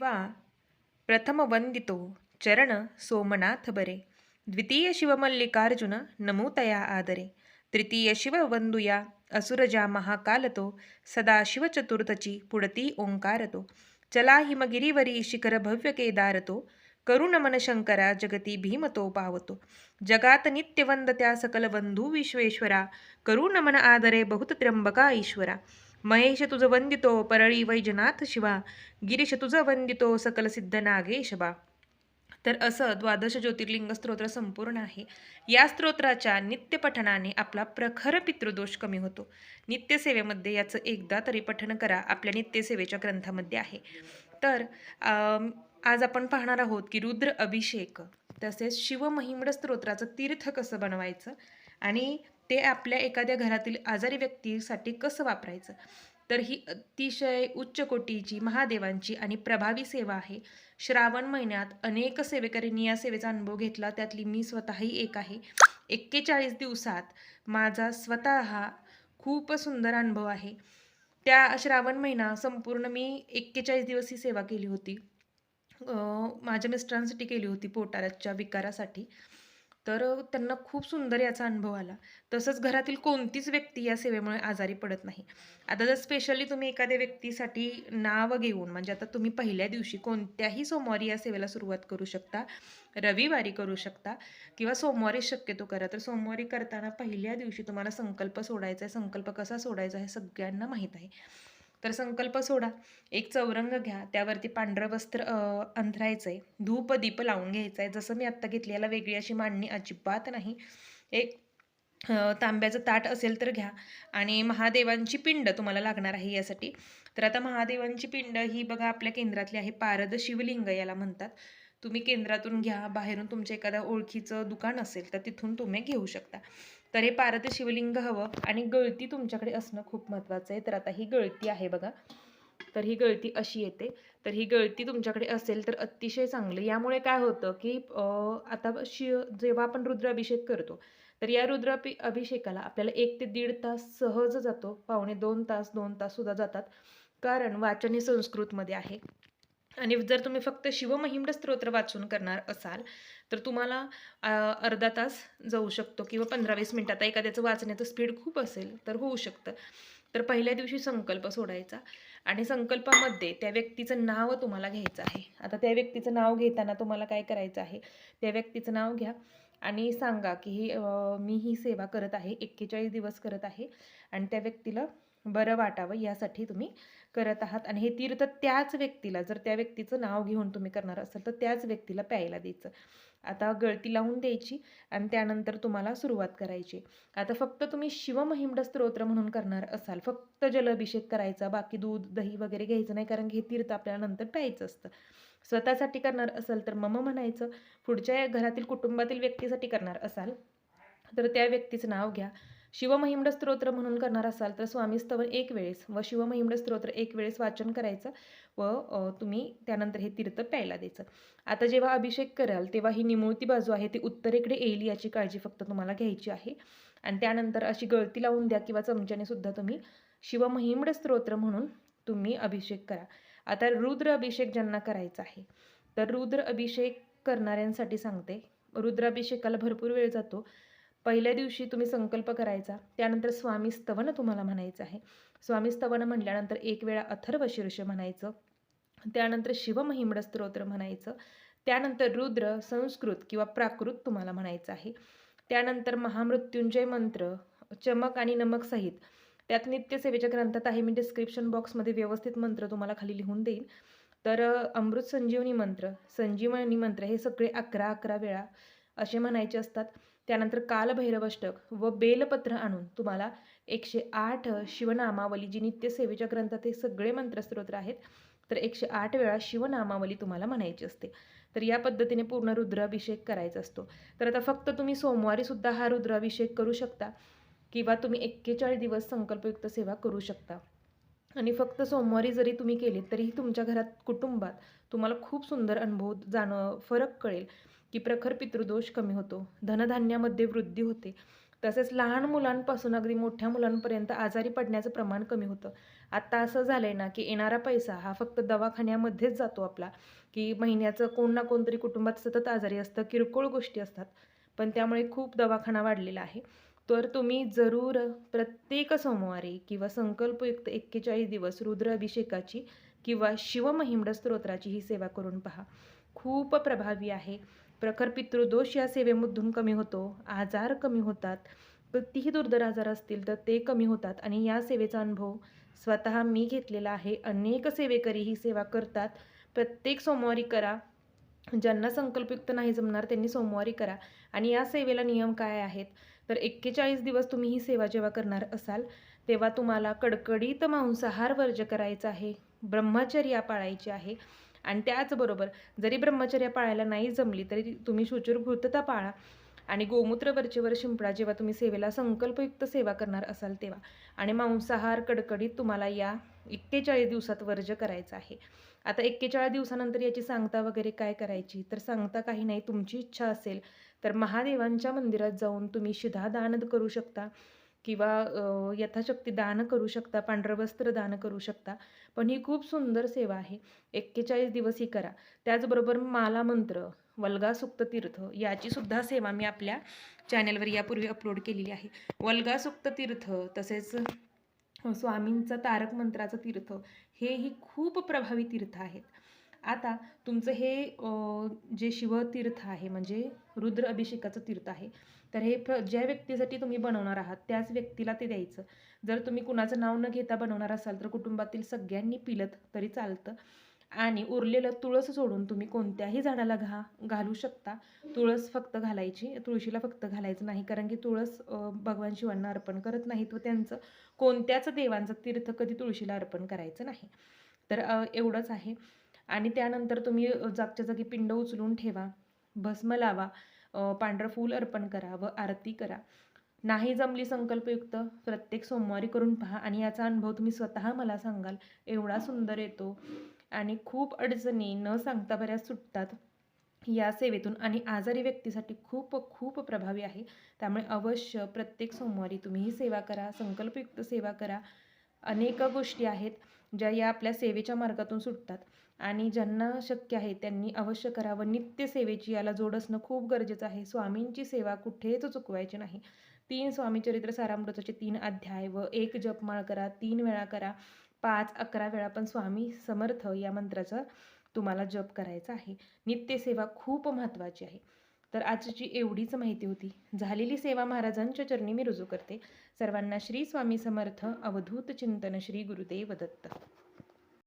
ಶಿವ. ಪ್ರಥಮ ವಂದಿತೋ ಚರಣ ಸೋಮನಾಥ ಬರೆ. ದ್ವಿತೀಯ ಶಿವಮಲ್ಲಿಕಾರ್ಜುನ ನಮೂತಯ ಆದರೆ. ತೃತೀಯ ಶಿವ ವಂದುಯ ಯಾ ಅಸುರಜ ಮಹಾಕಾಲತೋ ಸದಾ ಶಿವಚತುರ್ಥಚಿ ಪುಡತಿ ಓಂಕಾರತೋ. ಚಲಾ ಹಿಮಗಿರಿವರಿ ಶಿಖರ ಭವ್ಯಕೇದಾರತೋ ಕರುಣಮನಶಂಕರ ಜಗತಿ ಭೀಮತೋ ಪಾವತೋ. ಜಗಾತ ನಿತ್ಯವಂದತ್ಯಾ ಸಕಲವಂಧೂ ವಿಶ್ವೇಶ್ವರ. ಕರುಣಮನ ಆದರೆ ಬಹುತ ತ್ರ್ಯಂಬಕ ಈಶ್ವರ. महेश तुझ वंदितो परळी वैजनाथ शिवा गिरीश तुझ वंदितो सकल सिद्ध नागेशबा तर असं द्वादश ज्योतिर्लिंग स्तोत्र संपूर्ण आहे. या स्तोत्राच्या नित्यपठनाने आपला प्रखर पितृदोष कमी होतो. नित्यसेवेमध्ये याचं एकदा तरी पठण करा आपल्या नित्यसेवेच्या ग्रंथामध्ये आहे. तर आज आपण पाहणार आहोत की रुद्र अभिषेक तसेच शिवमहिमड स्तोत्राचं तीर्थ कसं बनवायचं आणि ते आपल्या एखाद्या घरातील आजारी व्यक्तीसाठी कसं वापरायचं? तर ही अतिशय उच्च कोटीची महादेवांची आणि प्रभावी सेवा आहे. श्रावण महिन्यात अनेक सेवेकरींनी या सेवेचा अनुभव घेतला. त्यातली मी स्वतःही एक आहे. एक्केचाळीस दिवसात माझा स्वतः हा खूप सुंदर अनुभव आहे. त्या श्रावण महिना संपूर्ण मी एक्केचाळीस दिवस ही सेवा केली होती. माझ्या मिस्टरांसाठी केली होती पोटाच्या विकारासाठी. तर त्यांना खूप सुंदर याचा अनुभव आला. तसंच घरातील कोणतीच व्यक्ती या सेवेमुळे आजारी पडत नाही. आता जर स्पेशली तुम्ही एखाद्या व्यक्तीसाठी नाव घेऊन म्हणजे आता तुम्ही पहिल्या दिवशी कोणत्याही सोमवारी या सेवेला सुरुवात करू शकता रविवारी करू शकता किंवा सोमवारी शक्यतो करा तर सोमवारी करताना पहिल्या दिवशी तुम्हाला संकल्प सोडायचा आहे. संकल्प कसा सोडायचा हे सगळ्यांना माहीत आहे. तर संकल्प सोडा. एक चौरंग घ्या. त्यावरती पांढरं वस्त्र अंथरायचं आहे धूप दीप लावून घ्यायचं आहे जसं मी आत्ता घेतली याला वेगळी अशी मांडणी अजिबात नाही. एक तांब्याचं ताट असेल तर घ्या. आणि महादेवांची पिंड तुम्हाला लागणार आहे यासाठी. तर आता महादेवांची पिंड ही बघा आपल्या केंद्रातली आहे. पारद शिवलिंग याला म्हणतात. तुम्ही केंद्रातून घ्या. बाहेरून तुमच्या एखाद्या ओळखीचं दुकान असेल तर तिथून तुम्ही घेऊ शकता. तर हे पारत शिवलिंग हवं आणि गळती तुमच्याकडे असणं खूप महत्त्वाचं आहे. तर आता ही गळती आहे बघा. तर ही गळती अशी येते. तर ही गळती तुमच्याकडे असेल तर अतिशय चांगलं. यामुळे काय होतं की आता शि जेव्हा आपण रुद्राभिषेक करतो तर या रुद्राभि अभिषेकाला आपल्याला एक ते दीड तास सहज जातो. पावणे दोन तास दोन तास सुद्धा जातात. कारण वाचन हे संस्कृतमध्ये आहे. आणि जर तुम्ही फक्त शिवमहिमड स्तोत्र वाचून करणार असाल तर तुम्हाला अर्धा तास जाऊ शकतो किंवा पंधरा वीस मिनटात एखाद्याचं वाचण्याचं स्पीड खूप असेल तर होऊ शकतं. तर पहिल्या दिवशी संकल्प सोडायचा आणि संकल्पामध्ये त्या व्यक्तीचं नाव तुम्हाला घ्यायचं आहे. आता त्या व्यक्तीचं नाव घेताना तुम्हाला काय करायचं आहे? त्या व्यक्तीचं नाव घ्या आणि सांगा की ही मी ही सेवा करत आहे एक्केचाळीस दिवस करत आहे आणि त्या व्यक्तीला बरं वाटावं यासाठी तुम्ही करत आहात आणि हे तीर्थ त्याच व्यक्तीला जर त्या व्यक्तीचं नाव घेऊन तुम्ही करणार असाल तर त्याच व्यक्तीला प्यायला द्यायचं. आता गळती लावून द्यायची आणि त्यानंतर तुम्हाला सुरुवात करायची. आता फक्त तुम्ही शिवमहिमड स्तोत्र म्हणून करणार असाल फक्त जलाभिषेक करायचा बाकी दूध दही वगैरे घ्यायचं नाही कारण हे तीर्थ आपल्याला नंतर प्यायचं असतं. स्वतःसाठी करणार असाल तर मम म्हणायचं पुढच्या घरातील कुटुंबातील व्यक्तीसाठी करणार असाल तर त्या व्यक्तीचं नाव घ्या. शिवमहिमड स्तोत्र म्हणून करणार असाल तर स्वामी स्तवन एक वेळेस व शिवमहिमड स्तोत्र एक वेळेस वाचन करायचं व तुम्ही त्यानंतर हे तीर्थ प्यायला द्यायचं. आता जेव्हा अभिषेक कराल तेव्हा ही निमुळती बाजू आहे ती उत्तरेकडे येईल याची काळजी फक्त तुम्हाला घ्यायची आहे. आणि त्यानंतर अशी गळती लावून द्या किंवा चमच्याने सुद्धा तुम्ही शिवमहिमड स्तोत्र म्हणून तुम्ही अभिषेक करा. आता रुद्र अभिषेक ज्यांना करायचा आहे तर रुद्र अभिषेक करणाऱ्यांसाठी सांगते. रुद्राभिषेकाला भरपूर वेळ जातो. पहिल्या दिवशी तुम्ही संकल्प करायचा त्यानंतर स्वामी स्तवन तुम्हाला म्हणायचं आहे. स्वामी स्तवन म्हणल्यानंतर एक वेळा अथर्व शीर्ष म्हणायचं त्यानंतर शिवमहिमड स्तोत्र म्हणायचं त्यानंतर रुद्र संस्कृत किंवा प्राकृत तुम्हाला म्हणायचं आहे. त्यानंतर महामृत्युंजय मंत्र चमक आणि नमक सहित. त्यात नित्यसेवेच्या ग्रंथात आहे मी डिस्क्रिप्शन बॉक्समध्ये व्यवस्थित मंत्र तुम्हाला खाली लिहून देईन. तर अमृत संजीवनी मंत्र संजीवनी मंत्र हे सगळे अकरा अकरा वेळा असे म्हणायचे असतात. त्यानंतर कालभैरवष्टक व बेलपत्र आणून तुम्हाला एकशे आठ शिवनामावली जी नित्यसेवेच्या ग्रंथात हे सगळे मंत्रस्तोत्र आहेत तर एकशे आठ वेळा शिवनामावली तुम्हाला म्हणायची असते. तर या पद्धतीने पूर्ण रुद्राभिषेक करायचा असतो. तर आता फक्त तुम्ही सोमवारी सुद्धा हा रुद्राभिषेक करू शकता किंवा तुम्ही एक्केचाळीस दिवस संकल्पयुक्त सेवा करू शकता. आणि फक्त सोमवारी जरी तुम्ही केली तरीही तुमच्या घरात कुटुंबात तुम्हाला खूप सुंदर अनुभव जाणं फरक कळेल. की प्रखर पितृदोष कमी होतो. धनधान्यामध्ये वृद्धी होते. तसेच लहान मुलांपासून अगदी मोठ्या मुलांपर्यंत आजारी पडण्याचं प्रमाण कमी होतं. आत्ता असं झालं आहे ना की येणारा पैसा हा फक्त दवाखान्यामध्येच जातो आपला. की महिन्याचं कोण ना कोणतरी कुटुंबात सतत आजारी असतं किरकोळ गोष्टी असतात. पण त्यामुळे खूप दवाखाना वाढलेला आहे. तर तुम्ही जरूर प्रत्येक सोमवारी किंवा संकल्पयुक्त एक्केचाळीस दिवस रुद्र अभिषेकाची किंवा शिवमहिमड स्तोत्राची ही सेवा करून पहा. खूप प्रभावी आहे. प्रखर पितृदोष या सेवेमधून कमी होतो आजार कमी होतात. कितीही दुर्धर आजार असतील तर ते कमी होतात आणि या सेवेचा अनुभव स्वतः मी घेतलेला आहे. अनेक सेवेकरी ही सेवा करतात. प्रत्येक सोमवारी करा. ज्यांना संकल्पयुक्त नाही जमणार त्यांनी सोमवारी करा. आणि या सेवेला नियम काय आहेत? तर एक्केचाळीस दिवस तुम्ही ही सेवा जेव्हा करणार असाल तेव्हा तुम्हाला कडकडीत मांसाहार वर्ज करायचा आहे. ब्रह्मचर्या पाळायची आहे. आणि त्याचबरोबर जरी ब्रह्मचर्य पाळायला नाही जमली तरी तुम्ही शुचिर्भूतता पाळा. आणि गोमूत्र वरचेवर शिंपडा जेव्हा तुम्ही सेवेला संकल्पयुक्त सेवा करणार असाल तेव्हा. आणि मांसाहार कडकडीत तुम्हाला या एक्केचाळीस दिवसात वर्ज करायचा आहे. आता एक्केचाळीस दिवसानंतर याची सांगता वगैरे काय करायची? तर सांगता काही नाही तुमची इच्छा असेल तर महादेवांच्या मंदिरात जाऊन तुम्ही शिधा दान करू शकता. किंवा यथाशक्ती दान करू शकता पांढरं वस्त्र दान करू शकता. पण ही खूप सुंदर सेवा आहे. एक्केचाळीस दिवस ही करा. त्याचबरोबर माला मंत्र वल्गा सुक्त तीर्थ याची सुद्धा सेवा मी आपल्या चॅनेलवर यापूर्वी अपलोड केलेली आहे. वल्गा सुक्त तीर्थ तसेच स्वामींचं तारक मंत्राचं तीर्थ हेही खूप प्रभावी तीर्थ आहेत. आता तुमचं हे जे शिवतीर्थ आहे म्हणजे रुद्र अभिषेकाचं तीर्थ आहे तर हे प्र ज्या व्यक्तीसाठी तुम्ही बनवणार आहात त्याच व्यक्तीला ते द्यायचं. जर तुम्ही कुणाचं नाव न घेता बनवणार असाल तर कुटुंबातील सगळ्यांनी पिलत तरी चालतं. आणि उरलेलं तुळस सोडून तुम्ही कोणत्याही झाडाला घा घालू शकता. तुळस फक्त घालायची तुळशीला फक्त घालायचं नाही कारण की तुळस भगवान शिवांना अर्पण करत नाहीत व त्यांचं कोणत्याच देवांचं तीर्थ कधी तुळशीला अर्पण करायचं नाही. तर एवढंच आहे. आणि त्यानंतर तुम्ही जागच्या जागी पिंड उचलून ठेवा भस्म लावा पांढरं फूल अर्पण करा व आरती करा. नाही जमली संकल्पयुक्त प्रत्येक सोमवारी करून पहा आणि याचा अनुभव तुम्ही स्वतः मला सांगाल. एवढा सुंदर येतो आणि खूप अडचणी न सांगता बऱ्याच सुटतात या सेवेतून आणि आजारी व्यक्तीसाठी खूप खूप प्रभावी आहे. त्यामुळे अवश्य प्रत्येक सोमवारी तुम्ही ही सेवा करा संकल्पयुक्त सेवा करा. अनेक गोष्टी आहेत. ज्या या आपल्या सेवेच्या मार्गातून सुटतात. आणि ज्यांना शक्य आहे त्यांनी अवश्य करावं. नित्य सेवेची याला जोड असणं खूप गरजेचं आहे. स्वामींची सेवा कुठेच चुकवायची नाही. तीन स्वामी चरित्र सारामृताचे तीन अध्याय व एक जपमाळ करा तीन वेळा करा पाच अकरा वेळा पण स्वामी समर्थ या मंत्राचा तुम्हाला जप करायचा आहे. नित्यसेवा खूप महत्त्वाची आहे. तर आजची एवढीच माहिती होती. झालेली सेवा महाराजांच्या चरणी मी रुजू करते. सर्वांना श्री स्वामी समर्थ. अवधूत चिंतन श्री गुरुदेव दत्त.